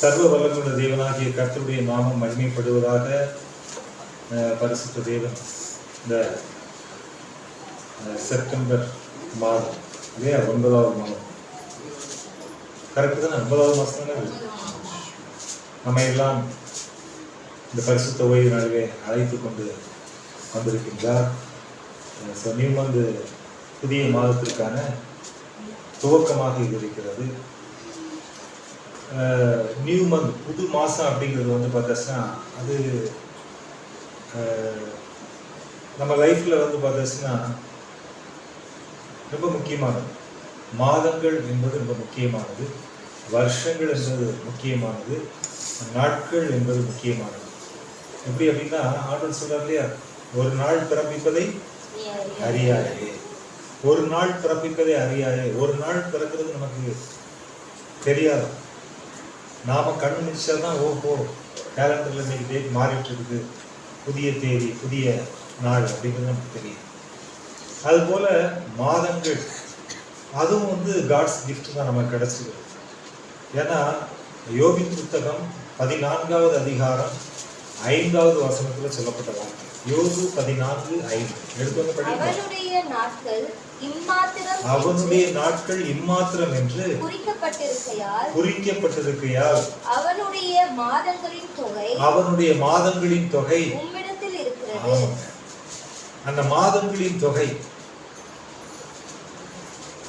சர்வ வல்லமுள்ள தேவனாகிய கர்த்தருடைய நாமம் மகிமைப்படுவதாக பரிசுத்த தேவன் இந்த செப்டம்பர் மாதம் இல்லையா? ஒன்பதாவது மாதம். கரெக்டு தானே? ஒன்பதாவது மாதம் தானே நம்ம எல்லாம் இந்த பரிசுத்த ஓய்வு நாளிலே அழைத்து கொண்டு வந்திருக்கின்றார். ஸோ நியூ வந்து புதிய மாதத்திற்கான துவக்கமாக இது இருக்கிறது. நியூ மந்த் புது மாதம் அப்படிங்கிறது வந்து பார்த்தாச்சுன்னா அது நம்ம லைஃப்பில் வந்து பார்த்தாச்சுன்னா ரொம்ப முக்கியமானது. மாதங்கள் என்பது ரொம்ப முக்கியமானது. வருஷங்கள் என்பது முக்கியமானது. நாட்கள் என்பது முக்கியமானது. எப்படி அப்படின்னா ஆண்டவர் சொல்றார் இல்லையா? ஒரு நாள் பிறப்பிப்பதை அறியாயே ஒரு நாள் பிறப்பிப்பதை அறியாயே ஒரு நாள் பிறக்கிறது நமக்கு தெரியாது. நாம் கண் முடிச்சாதான் ஓஹோ கேலண்டரில் இன்னைக்கு டேட் மாறிட்டு இருக்குது. புதிய தேதி புதிய நாள் அப்படிங்கிறது நமக்கு தெரியும். அதுபோல் மாதங்கள் அதுவும் வந்து காட்ஸ் கிஃப்ட் தான் நமக்கு கிடச்சிது. ஏன்னா யோகி புத்தகம் பதினான்காவது அதிகாரம் ஐந்தாவது வசனத்தில் சொல்லப்பட்ட வார்த்தை. பதினான்கு ஐந்து. எடுத்து வந்து அவனுடைய அவனுடைய நாட்கள் இம்மாத்திரம் என்று குறிக்கப்பட்டிருக்கையால் குறிக்கப்பட்டிருக்கையால் அவனுடைய மாதங்களின் தொகை அவனுடைய மாதங்களின் தொகை உம்மிடத்தில் இருக்கிறது. அந்த மாதங்களின் தொகை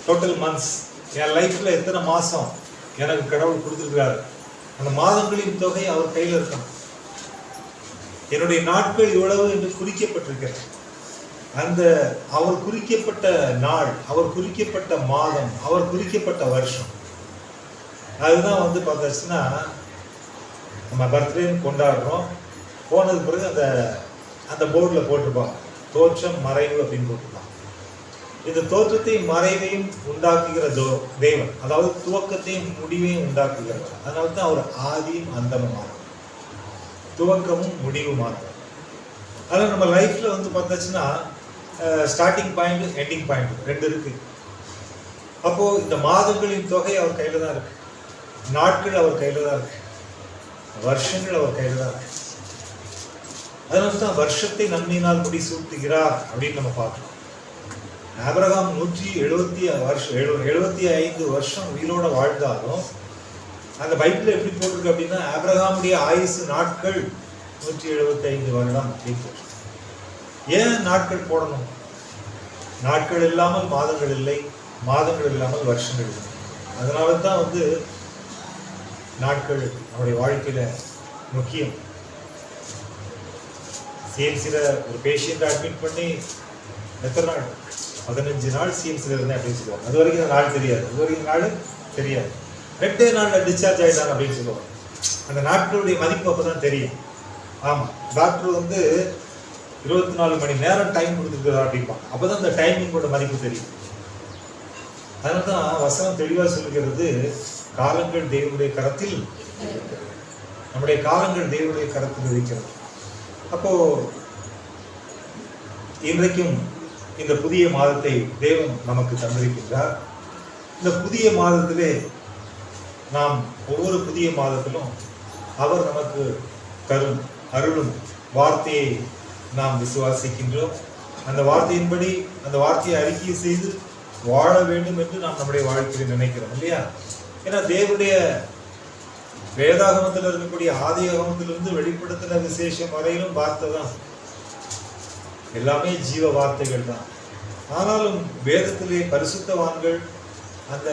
டோட்டல் மந்த்ஸ் என் லைஃப்ல எத்தனை மாசம்? எனக்கு கடவுள் கொடுத்துருக்காரு அந்த மாதங்களின் தொகை அவர் கையில் இருக்கணும். என்னுடைய நாட்கள் இவ்வளவு என்று குறிக்கப்பட்டிருக்கிறது. அந்த அவர் குறிக்கப்பட்ட நாள் அவர் குறிக்கப்பட்ட மாதம் அவர் குறிக்கப்பட்ட வருஷம். அதுதான் வந்து பார்த்தாச்சுன்னா நம்ம பர்த்டேன்னு கொண்டாடுறோம். போனது பிறகு அந்த அந்த போர்டில் போட்டிருப்பாங்க. தோற்றம் மறைவு அப்படின்னு போட்டிருப்பாங்க. இந்த தோற்றத்தையும் மறைவையும் உண்டாக்குகிற தோ தேவன் அதாவது துவக்கத்தையும் முடிவையும் உண்டாக்குகிறவர். அதனால தான் அவர் ஆதியும் அந்தமுமானவர் துவக்கமும் முடிவுமானவர். அதனால் நம்ம லைஃப்பில் வந்து பார்த்தாச்சுன்னா ஸ்டார்டிங் பாயிண்ட் எண்டிங் பாயிண்ட் ரெண்டு இருக்கு. அப்போ இந்த மாதங்களின் தொகை அவர் கையில தான் இருக்கு. நாட்கள் அவர் கையில தான் இருக்கு. வருஷங்கள் அவர் கையில தான் இருக்கு. அதனால தான் வருஷத்தை நன்மையினால் முடி சூட்டுகிறார் அப்படின்னு நம்ம பார்க்கலாம் ஆபிரகாம் நூற்றி எழுபத்தி வருஷம் எழு எழுபத்தி ஐந்து வருஷம் உயிரோட வாழ்ந்தாலும் அந்த பைபிள் எப்படி போட்டிருக்கு அப்படின்னா ஆபிரகாமுடைய ஆயுசு நாட்கள் நூற்றி எழுபத்தி ஐந்து வருடம். அப்படின்னு ஏன் நாட்கள் போடணும்? நாட்கள் இல்லாமல் மாதங்கள் இல்லை மாதங்கள் இல்லாமல் வருஷங்கள் இல்லை. அதனால தான் வந்து நாட்கள் நம்முடைய வாழ்க்கையில் முக்கியம். சிஎம்சியில் ஒரு பேஷண்ட்டை அட்மிட் பண்ணி எத்தனை நாள்? பதினஞ்சு நாள் சிஎம்சியில் இருந்தேன் அப்படின்னு சொல்லுவாங்க. அது வரைக்கும் நாள் தெரியாது. அது வரைக்கும் நாள் தெரியாது. ரெண்டே நாளில் டிஸ்சார்ஜ் ஆகிட்டாங்க அப்படின்னு சொல்லுவாங்க. அந்த நாட்களுடைய மதிப்பு அப்போ தான் தெரியும். ஆமாம் டாக்டர் வந்து இருபத்தி நாலு மணி நேரம் டைம் கொடுத்துருக்குறா அப்படிம்பாங்க. அப்போ தான் அந்த டைமிங்கோட மதிப்பு தெரியும். அதனால தான் வசனம் தெளிவாக சொல்லுகிறது காலங்கள் தேவனுடைய கரத்தில் நம்முடைய காலங்கள் தேவனுடைய கரத்தில் இருக்கிறது. அப்போ இன்றைக்கும் இந்த புதிய மாதத்தை தேவன் நமக்கு தந்திருக்கின்றார். இந்த புதிய மாதத்திலே நாம் ஒவ்வொரு புதிய மாதத்திலும் அவர் நமக்கு தரும் அருளும் வார்த்தையை நாம் விசுவாசிக்கின்றோம். அந்த வார்த்தையின்படி அந்த வார்த்தையை அறிக்கை செய்து வாழ வேண்டும் என்று நாம் நம்முடைய வாழ்க்கையில் நினைக்கிறோம் இல்லையா? ஏன்னா தேவனுடைய வேதாகமத்தில் இருக்கக்கூடிய ஆதியாகமத்திலிருந்து வெளிப்படுத்தின விசேஷம் வரையிலும் வார்த்தை தான் எல்லாமே ஜீவ வார்த்தைகள் தான். ஆனாலும் வேதத்திலே பரிசுத்தவான்கள் அந்த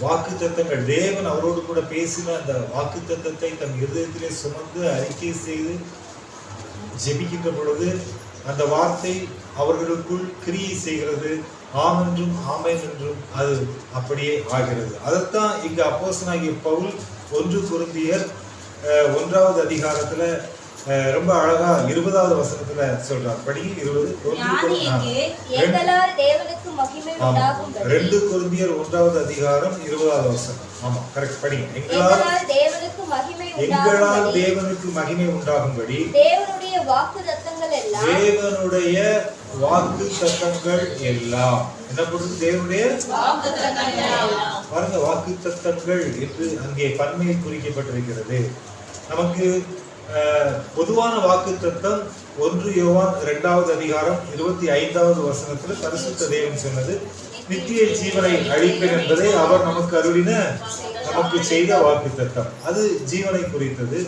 வாக்கு தத்தங்கள் தேவன் அவரோடு கூட பேசின அந்த வாக்கு தத்தத்தை தம் இருதயத்திலே சுமந்து அறிக்கை செய்து ஜெபிக்கின்ற பொழுது அந்த வார்த்தை அவர்களுக்குள் கிரியை செய்கிறது. ஆம் என்றும் ஆமென் என்றும் அது அப்படியே ஆகிறது. அதைத்தான் இங்க அப்போஸ்தலனாகிய பவுல் ஒன்று குருந்தியர் ஒன்றாவது அதிகாரத்துல ரொம்ப அழகா இருபதாவது வசனத்துல சொல்றார். படி இருபது ரெண்டு குருந்தியர் ஒன்றாவது அதிகாரம் இருபதாவது வசனம். ஆமா கரெக்ட் படிங்க. எங்களால் தேவனுக்கு மகிமை எங்களால் தேவனுக்கு மகிமை உண்டாகும்படி தேவனுடைய வாக்கு ரத்தங்கள் எல்லாம் தேவனுடைய வாக்கு தத்தங்கள் எல்லாம். என்ன பொறுத்து தேவனுடைய பாருங்க வாக்கு தத்தங்கள் என்று அங்கே பன்மையில் குறிக்கப்பட்டிருக்கிறது. நமக்கு பொதுவான வாக்கு தத்தம் ஒன்று யோவான் இரண்டாவது அதிகாரம் இருபத்தி ஐந்தாவது வசனத்தில் பரிசுத்த தேவன் சொன்னது. நித்திய ஜீவனை அழிப்பேன் என்பதை அவர் நமக்கு அருளின நமக்கு செய்த வாக்கு தத்தம் அது ஜீவனை குறித்தது.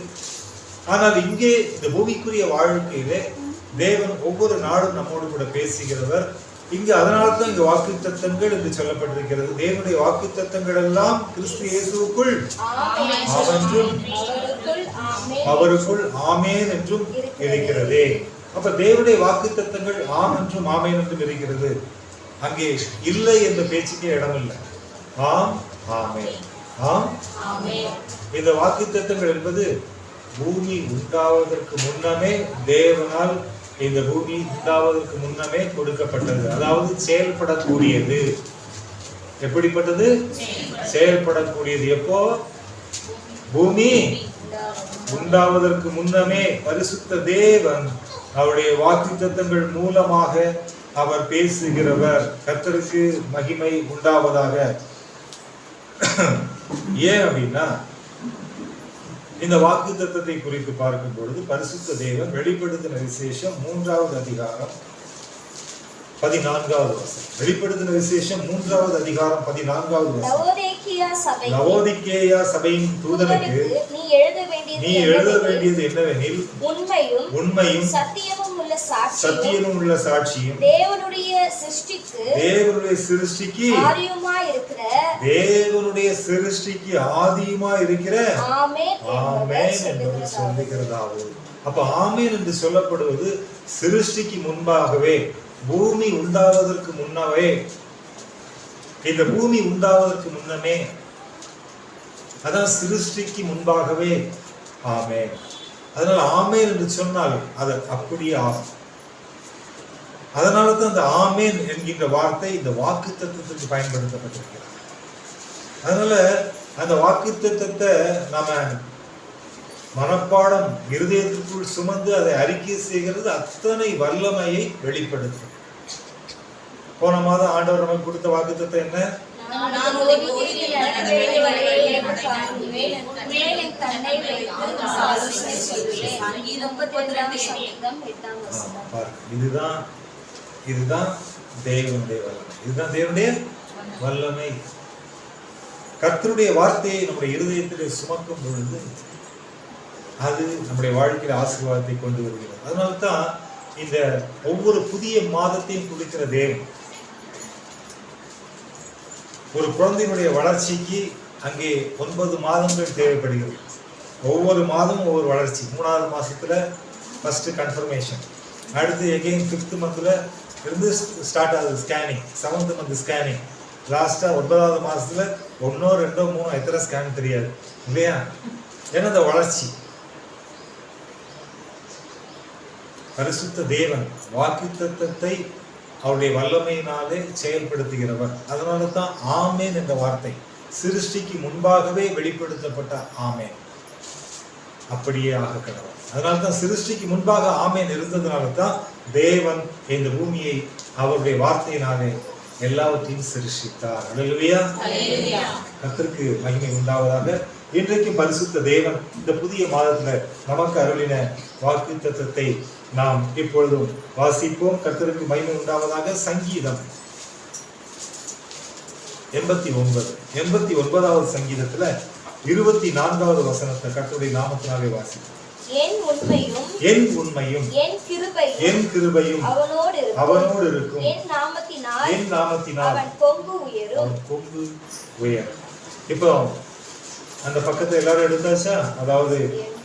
ஆனால் இங்கே இந்த பூமிக்குரிய வாழ்க்கையிலே தேவன் ஒவ்வொரு நாடும் நம்மோடு கூட பேசுகிறவர். இங்கு அதனால தான் இங்கு வாக்கு தத்தங்கள் என்று சொல்லப்பட்டிருக்கிறது. தேவனுடைய வாக்கு தத்தங்கள் எல்லாம் கிறிஸ்து இயேசுக்குள் அவன்றும் அவருக்குள் அவருக்குள் ஆமேன் என்றும் இருக்கிறதே. அப்ப தேவனுடைய வாக்கு தத்தங்கள் ஆம் என்றும் ஆமேன் என்றும் இருக்கிறது. அங்கே இல்லை என்ற பேச்சுக்கே இடமில்லை. ஆம் ஆமேன். ஆம். இந்த வாக்கு தத்தங்கள் என்பது பூமி உண்டாவதற்கு முன்னமே தேவனால் இந்த பூமி உண்டாவதற்கு முன்னமே கொடுக்கப்பட்டது. அதாவது செயல்படக்கூடியது. எப்படிப்பட்டது? செயல்படக்கூடியது. எப்போ? பூமி உண்டாவதற்கு முன்னமே பரிசுத்த தேவன் அவருடைய வாக்குத்தத்தங்கள் மூலமாக அவர் பேசுகிறவர் கர்த்தருக்கு மகிமை உண்டாவதாக. ஏன் அப்படின்னா இந்த வாக்கு தத்தத்தை குறித்து பார்க்கும் பொழுது பரிசுத்த தேவன் வெளிப்படுத்தின விசேஷம் மூன்றாவது அதிகாரம் பதினான்காவது வசனம். வெளிப்படுத்தின விசேஷம் மூன்றாவது அதிகாரம் பதினான்காவது வசனம். சபைக்கு நவோதிக்கேயா சபையின் தூதனுக்கு நீ எழுத வேண்டியது என்னவெனில் உண்மையும் உண்மையும் சத்தியமும் சத்தியமும் உள்ள சாட்சியும் தேவனுடைய சிருஷ்டிக்கு தேவனுடைய சிருஷ்டிக்கு ஆரியுமா இருக்கிற தேவனுடைய சிருஷ்டிக்கு ஆதியுமா இருக்கிற ஆமென் ஆமேன் சொல்லுகிறதாவது. சொல்லுகிறதாவது. அப்ப ஆமேன் என்று சொல்லப்படுவது சிருஷ்டிக்கு முன்பாகவே பூமி உண்டாவதற்கு முன்னவே. இந்த பூமி உண்டாவதற்கு முன்னமே. அதான் சிருஷ்டிக்கு முன்பாகவே. ஆமேன். அதனால ஆமேன் என்று சொன்னால் அது அப்படியே ஆகும். அதனால தான் அந்த ஆமேன் என்கின்ற வார்த்தை இந்த வாக்கு தத்துவத்துக்கு பயன்படுத்தப்பட்டிருக்கிறது. அதனால அந்த வாக்கு தத்துவத்தை நாம மனப்பாடம் இருதயத்திற்குள் சுமந்து அதை அறிக்கை செய்கிறது அத்தனை வல்லமையை வெளிப்படுத்தும். போன மாதம் ஆண்டவர் நமக்கு கொடுத்த வாக்குத்தத்தை என்ன? நான் வைத்து ஆலோசனை சங்கீதம் எட்டாம் இதுதான் இதுதான் தேவனுடைய வல்லமை. இதுதான் தேவனுடைய வல்லமை. கர்த்தருடைய வார்த்தையை நம்முடைய இருதயத்தில் சுமக்கும் பொழுது அது நம்முடைய வாழ்க்கையில் ஆசீர்வாதத்தை கொண்டு வருகிறது. அதனால தான் இந்த ஒவ்வொரு புதிய மாதத்தையும் குறிக்கிற தேவன். ஒரு குழந்தையினுடைய வளர்ச்சிக்கு அங்கே ஒன்பது மாதங்கள் தேவைப்படுகிறது. ஒவ்வொரு மாதமும் ஒவ்வொரு வளர்ச்சி. மூணாவது மாதத்தில் ஃபஸ்ட்டு கன்ஃபர்மேஷன் அடுத்து எகெயின் ஃபிஃப்த்து மந்தில் இருந்து ஸ்டார்ட் ஆகுது ஸ்கேனிங் செவன்த்து மந்த் ஸ்கேனிங் லாஸ்ட்டாக ஒன்பதாவது மாதத்தில் ஒன்றோ ரெண்டோ மூணோ எத்தனை ஸ்கேன் தெரியாது. இல்லையா? ஏன்னா அந்த வளர்ச்சி? பரிசுத்த தேவன் வாக்குத்தத்தை அவருடைய வல்லமையினாலே செயல்படுத்துகிறவர். அதனால தான் ஆமேன் என்ற வார்த்தை. சிருஷ்டிக்கு முன்பாகவே வெளிப்படுத்தப்பட்ட ஆமேன். அப்படியே ஆக கடவுள். அதனால தான் சிருஷ்டிக்கு முன்பாக ஆமேன் இருந்ததுனால தான் தேவன் இந்த பூமியை அவருடைய வார்த்தையினாலே எல்லாவற்றையும் சிருஷ்டித்தார். அல்லேலூயா. கர்த்தருக்கு மகிமை உண்டாவதாக இன்றைக்கு பரிசுத்த தேவன் இந்த புதிய மாதத்துல நமக்கு அருளின வாக்கு தத்தத்தை நாம் இப்பொழுதும் வாசிப்போம். கர்த்தருக்கு மகிமை உண்டாவதாக சங்கீதம் எண்பத்தி ஒன்பது. எண்பத்தி ஒன்பதாவது சங்கீதத்துல இருபத்தி நான்காவது வசனத்தை கர்த்தருடைய நாமத்தினாலே வாசிப்போம் என் உண்மையும் என் உண்மையும் என் கிருபையும் என் கிருபையும் அவனோடு இருக்கும். அவனோடு இருக்கும். என் நாமத்தினால் என் நாமத்தினால் அவன் கொம்பு உயரும். அவன் கொம்பு உயர் இப்போ அந்த பக்கத்தை எல்லாரும் எடுத்தாச்சா? அதாவது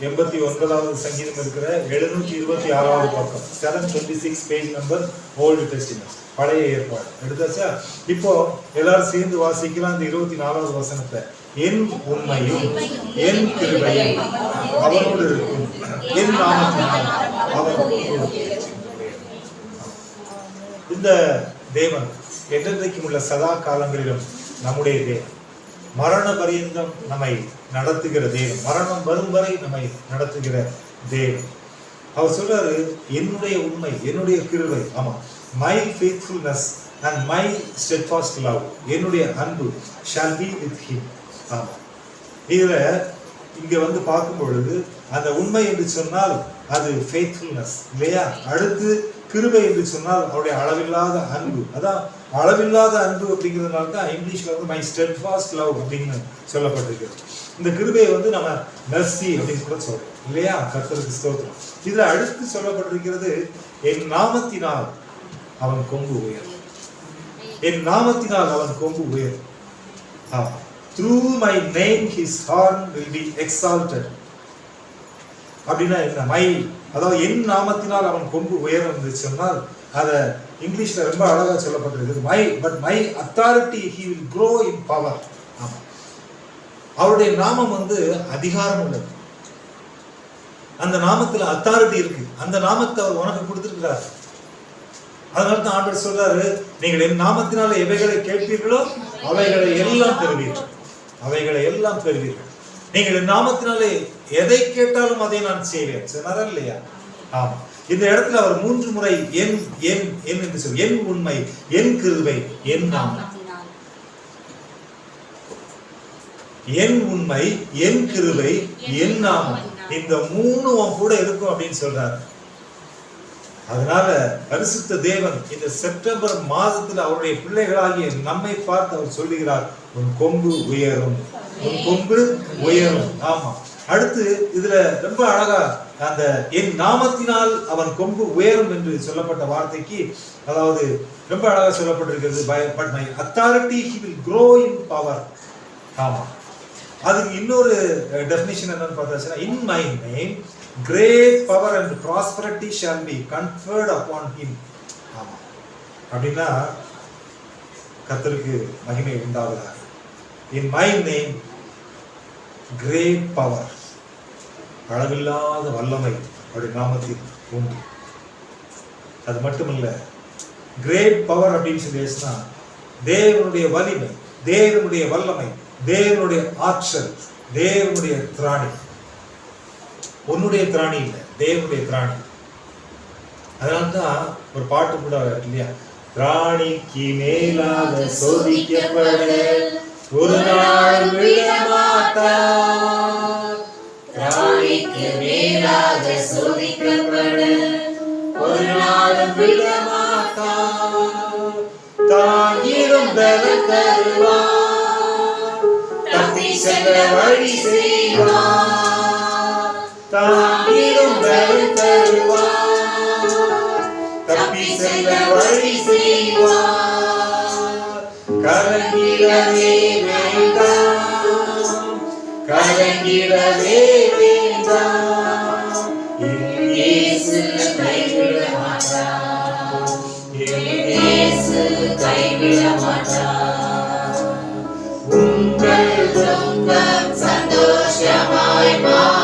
எண்பத்தி ஒன்பதாவது சங்கீதம் இருக்கிற எழுநூற்றி இருபத்தி ஆறாவது பக்கம். Seven twenty six page number old testament பழைய ஏற்பாடு. எடுத்தாச்சா? இப்போ எல்லாரும் சேர்ந்து வாசிக்கலாம் அந்த இருபத்தி நாலாவது வசனத்தை. என் உண்மையும் என் கிருபையும் அவனோடு இருக்கும். என் நாமத்தினால் அவன் இந்த தேவன் என்றென்றைக்கும் உள்ள சதா காலங்களிலும் நம்முடைய தேவன். மரண பரியந்தம் நம்மை நடத்துகிற தேவன். மரணம் வரும் வரை நம்மை நடத்துகிற தேவன். அவர் சொல்றாரு என்னுடைய உண்மை என்னுடைய கிருவை ஆமா. My faithfulness and my steadfast love என்னுடைய அன்பு ஷால் பி வித் ஹிம் ஆமா. இதில் இங்கே வந்து பார்க்கும் பொழுது அந்த உண்மை என்று சொன்னால் அது ஃபேத்ஃபுல்னஸ் இல்லையா? அடுத்து கிருபை என்று சொன்னால் அவருடைய அளவில்லாத அன்பு. அதான் அளவில்லாத அன்பு அப்படிங்கிறதுனால தான் இங்கிலீஷில் வந்து மை ஸ்டெட்ஃபாஸ்ட் லவ் அப்படின்னு சொல்லப்பட்டிருக்கிறது இந்த கிருபையை வந்து நம்ம மெர்சி அப்படின்னு கூட சொல்றோம். இல்லையா? கர்த்தருக்கு ஸ்தோத்திரம். இதில் அடுத்து சொல்லப்பட்டிருக்கிறது என் நாமத்தினால் அவன் கொம்பு உயர் என் நாமத்தினால் அவன் கொம்பு உயரும். Through my name his horn will be exalted அப்படின்னா என்ன? மை அதாவது என் நாமத்தினால் அவன் கொம்பு உயர்ந்து சொன்னால் அதை இங்கிலீஷில் ரொம்ப அழகாக சொல்லப்பட்டிருக்கு. My but my authority he will grow in power ஆமாம் அவருடைய நாமம் வந்து அதிகாரம் உள்ளது. அந்த நாமத்தில் அத்தாரிட்டி இருக்கு. அந்த நாமத்தை அவர் உனக்கு கொடுத்துருக்கிறார். அதனால தான் ஆண்டவர் சொல்றாரு நீங்கள் என் நாமத்தினால எவைகளை கேட்பீர்களோ அவைகளை எல்லாம் பெறுவீர்கள். அவைகளை எல்லாம் பெறுவீர்கள். நீங்கள் என் நாமத்தினாலே எதை கேட்டாலும் அதை நான் செய்வேன். சொன்னாரா இல்லையா? ஆமா. இந்த இடத்துல அவர் மூன்று முறை என் என் என் என்று சொல் என் உண்மை என் கிருபை என் நாமம் என் உண்மை என் கிருபை என் நாமம் இந்த மூணு உன் கூட இருக்கும் அப்படின்னு சொல்றாரு. அதனால பரிசுத்த தேவன் இந்த செப்டம்பர் மாதத்துல அவருடைய பிள்ளைகளாகிய நம்மை பார்த்து அவர் சொல்லுகிறார் உன் கொம்பு உயரும். உன் கொம்பு உயரும். ஆமா. அடுத்து இதுல ரொம்ப அழகா அந்த என் நாமத்தினால் அவன் கொம்பு உயரும் என்று சொல்லப்பட்ட வார்த்தைக்கு அதாவது ரொம்ப அழகா சொல்லப்பட்டிருக்கிறது but my authority he will grow in power ஆமா. அதுக்கு இன்னொரு டெஃபினிஷன் என்னன்னு பார்த்தாச்சுன்னா in my name great power and prosperity shall be conferred upon him ஆமா. அப்படின்னா கத்தருக்கு மகிமை உண்டாவதாக. In my name great power அளவில்லாத வல்லமை அவருடைய நாமத்தில் உண்டு அது மட்டுமல்ல கிரேட் பவர் அப்படின்னு சொல்லி பேசினா தேவனுடைய வலிமை தேவனுடைய வல்லமை தேவனுடைய ஆற்றல் தேவனுடைய திராணி. உன்னுடைய திராணி இல்லை தேவனுடைய திராணி. அதனால தான் ஒரு பாட்டு கூட இல்லையா? திராணிக்கு மேலாக சோதிக்கப்பட ஒரு நாள் விடமாட்டார் திராணிக்கு மேலாக சோதிக்கப்பட ஒரு நாளும் விடமாட்டார் தாங்கிடும் பலன் தருவார். தப்பி செல்ல வழி செய்வார். தாங்கிடும் பலன் தருவார். தப்பி செல்ல வழி செய்வார். கலங்கிடவே வேண்டாம். கலங்கிடவே உங்கள் துக்கம் சந்தோஷமாய் மாறும்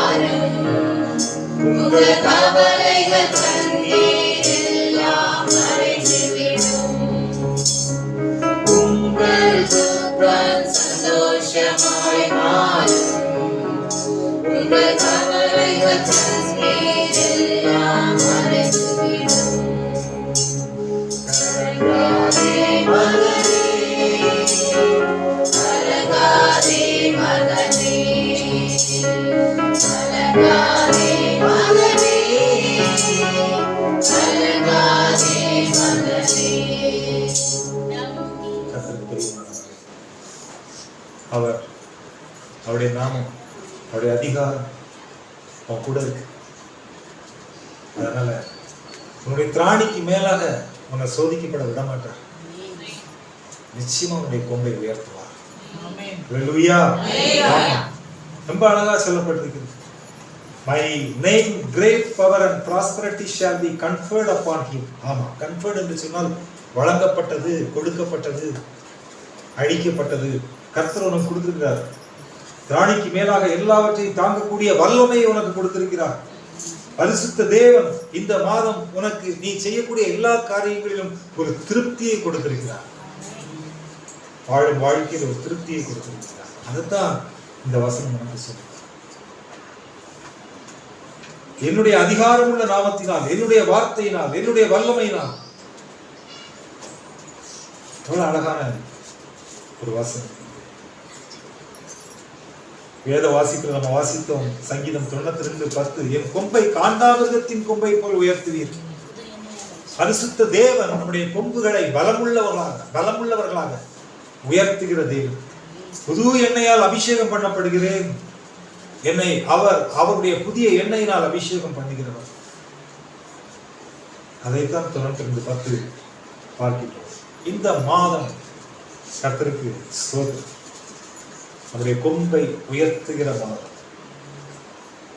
அவர் அவருடைய நாமம் அவருடைய அதிகாரம் அவன் கூட இருக்கு. அதனால உன்னுடைய திராணிக்கு மேலாக உன்னை சோதிக்கப்பட விட மாட்டார் நிச்சயமா உன்னுடைய கொம்பை உயர்த்துவார். ரொம்ப அழகா சொல்லப்பட்டிருக்கிறது my name great power and prosperity shall be conferred upon him ஆமா கன்ஃபர்ட் என்று சொன்னால் வழங்கப்பட்டது கொடுக்கப்பட்டது அழிக்கப்பட்டது. கர்த்தர் உனக்கு கொடுத்திருக்கிறார். திராணிக்கு மேலாக எல்லாவற்றையும் தாங்கக்கூடிய வல்லமை உனக்கு கொடுத்திருக்கிறார். பரிசுத்த தேவன் இந்த மாதம் உனக்கு நீ செய்யக்கூடிய எல்லா காரியங்களிலும் ஒரு திருப்தியை கொடுத்திருக்கிறார். வாழும் வாழ்க்கையில் ஒரு திருப்தியை கொடுத்திருக்கிறார். அதுதான் இந்த வசனம் உனக்கு சொல்லுது. என்னுடைய அதிகாரமுள்ள நாமத்தினால் என்னுடைய வார்த்தையினால் என்னுடைய வல்லமையினால். எவ்வளவு அழகான ஒரு வசனம். வேத வாசிப்பில் நம்ம வாசித்தோம். சங்கீதம் தொண்ணூத்தி ரெண்டு பத்து. என் கொம்பை காண்டாமிருகத்தின் கொம்பை போல் உயர்த்துவீர். பரிசுத்த தேவன் நம்முடைய கொம்புகளை பலமுள்ளவர்களாக பலமுள்ளவர்களாக உயர்த்துகிற தேவன். புது எண்ணெயால் அபிஷேகம் பண்ணப்படுகிறேன். என்னை அவர் அவருடைய புதிய எண்ணெயினால் அபிஷேகம் பண்ணுகிறவர். அதைத்தான் தொண்ணூத்தி ரெண்டு பத்து பார்க்கின்றோம். இந்த மாதம் கத்திற்கு சோதனை. அவருடைய கொம்பை உயர்த்துகிற மலர்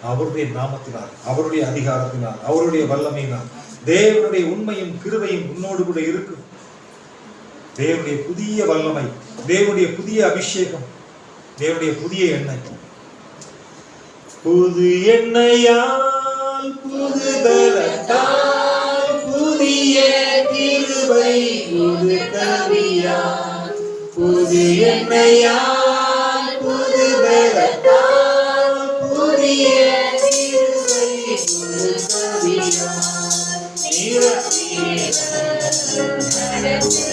அவருடைய நாமத்தினால் அவருடைய அதிகாரத்தினால் அவருடைய வல்லமையினால் தேவனுடைய உண்மையும் கிருவையும் உன்னோடு கூட இருக்கும். தேவனுடைய புதிய வல்லமை தேவனுடைய புதிய அபிஷேகம் தேவனுடைய புதிய எண்ணெய். புது எண்ணெயால் புது பலத்தால் புதிய கிருவை புது கவியால் புது எண்ணெயால்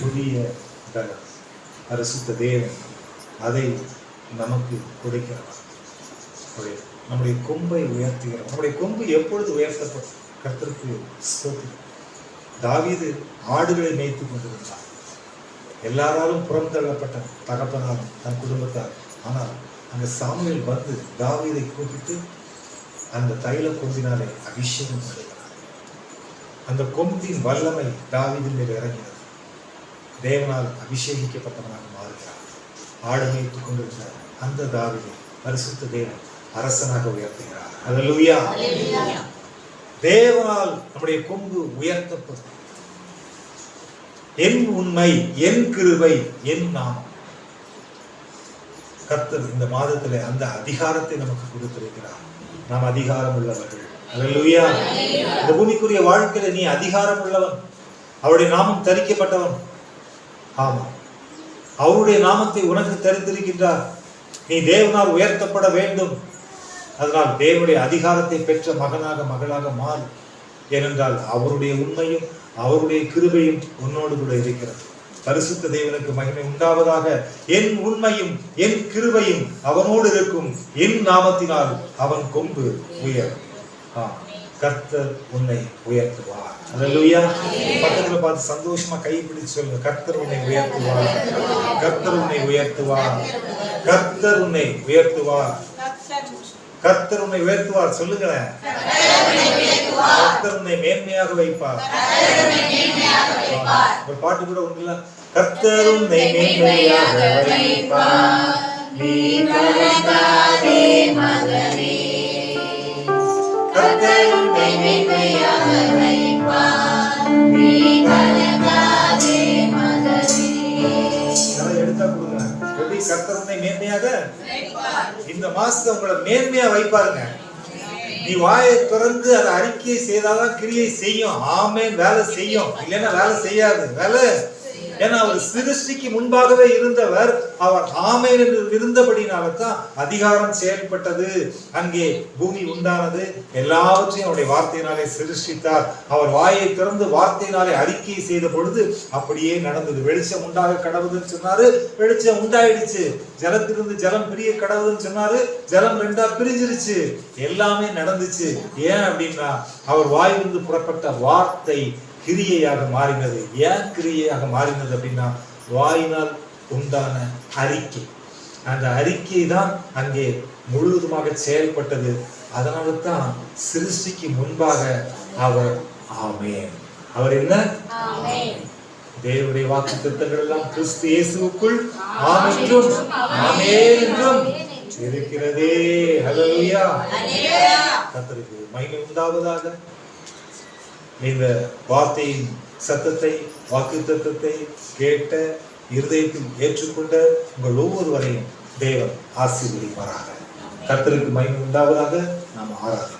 புதிய பலம் தேவன் அதை நமக்கு கொடுக்கிறார். நம்முடைய நம்முடைய கொம்பை உயர்த்துகிறோம் நம்முடைய கொம்பு எப்பொழுது உயர்த்தப்படும்? கத்திற்கு ஸ்தோத்திரம். தாவீது ஆடுகளை மேய்த்து கொண்டிருந்தார். எல்லாராலும் புறம் தள்ளப்பட்ட தகப்பனாலும் தன் குடும்பத்தார். ஆனால் அங்க சாமுவேல் வந்து தாவீதை கூப்பிட்டு அந்த தைல கொம்பினாலே அபிஷேகம் பண்ணுகிறார் அந்த கொம்பின் வல்லமை தாவீதின் மேல் இறங்கினது. தேவனால் அபிஷேகிக்கப்பட்டவனாக மாறுகிறார். ஆடு கொண்டிருந்த அந்த தாவீதை பரிசுத்த தேவன் அரசனாக உயர்த்துகிறார். அல்லேலூயா தேவனால் நம்முடைய கொம்பு உயர்த்தப்படும். என் உண்மை என் கிருவை என் நாமம் கர்த்தர் இந்த மாதத்துல அந்த அதிகாரத்தை நமக்கு கொடுத்திருக்கிறார். நாம் அதிகாரம் உள்ளவர்கள். அல்லா இந்த பூமிக்குரிய வாழ்க்கையில நீ அதிகாரம் உள்ளவன். அவருடைய நாமம் தரிக்கப்பட்டவன். ஆமா. அவருடைய நாமத்தை உனக்கு தரித்திருக்கின்றார். நீ தேவனால் உயர்த்தப்பட வேண்டும். அதனால் தேவனுடைய அதிகாரத்தை பெற்ற மகனாக மகளாக மாறு. ஏனென்றால் அவருடைய உண்மையும் அவருடைய கிருபையும் உன்னோடு கூட இருக்கிறது. பரிசுத்த தேவனுக்கு மகிமை உண்டாவதாக என் உண்மையும் என் கிருபையும் அவனோடு இருக்கும் என் நாமத்தினால் அவன் கொம்பு உயர் கர்த்தர் உன்னை உயர்த்துவார். அதுலயா பக்கத்துல பார்த்து சந்தோஷமா கை பிடிச்சு சொல்லுங்க. கர்த்தர் உன்னை உயர்த்துவார். கர்த்தர் உன்னை உயர்த்துவார். கர்த்தர் உன்னை உயர்த்துவார். கர்த்தர் உன்னை உயர்த்துவார் சொல்லுங்களேன். கர்த்தர் உன்னை மேன்மையாக வைப்பார். ஒரு பாட்டு கூட உண்டுல. கர்த்தர் உன்னை மேன்மையாக வைப்பார். நீ கலங்காதே மகனே கர்த்தர் உன்னை மேன்மையாக வைப்பார் நீ எப்படி கர்த்தர் மேன்மையாக இந்த மாசத்தை உங்களை மேன்மையா வைப்பாருங்க. நீ வாயை திறந்து அதை அறிக்கையை செய்தாதான் கிரியை செய்யும். ஆமே வேலை செய்யும். இல்லைன்னா வேலை செய்யாது. வேலை. ஏன்னா அவர் சிருஷ்டிக்கு முன்பாகவே இருந்தவர். அவர் ஆமை என்று இருந்தபடினால்தான் அதிகாரம் செயல்பட்டது. அங்கே பூமி உண்டானது. எல்லாவற்றையும் அவருடைய வார்த்தையினாலே சிருஷ்டித்தார். அவர் வாயை திறந்து வார்த்தையினாலே அறிக்கை செய்த பொழுது அப்படியே நடந்தது. வெளிச்சம் உண்டாக கடவுதுன்னு சொன்னாரு. வெளிச்சம் உண்டாயிடுச்சு. ஜலத்திலிருந்து ஜலம் பிரிய கடவுதுன்னு சொன்னாரு. ஜலம் ரெண்டா பிரிஞ்சிருச்சு. எல்லாமே நடந்துச்சு. ஏன் அப்படின்னா அவர் வாயிலிருந்து புறப்பட்ட வார்த்தை கிரியையாக மாறினது. ஏன் கிரியையாக மாறினது அப்படின்னா வாயினால் உண்டான அறிக்கை. அந்த அறிக்கை தான் அங்கே முழுவதுமாக செயல்பட்டது. அதனால தான் சிருஷ்டிக்கு முன்பாக அவர் ஆமென். அவர் என்ன? தேவனுடைய வாக்கு திட்டங்கள் எல்லாம் கிறிஸ்து இயேசுவுக்குள் ஆமென்றும் ஆமென் என்றும் இருக்கிறதே ஹalleluya கர்த்தருக்கு மகிமை உண்டாவதாக. இந்த வார்த்தையின் சத்தத்தை வாக்கு தத்தத்தை கேட்ட இருதயத்தில் ஏற்றுக்கொண்ட உங்கள் ஒவ்வொருவரையும் தேவன் ஆசீர்வதிப்பாராக. கர்த்தருக்கு மயம் உண்டாவதாக நாம் ஆராதனை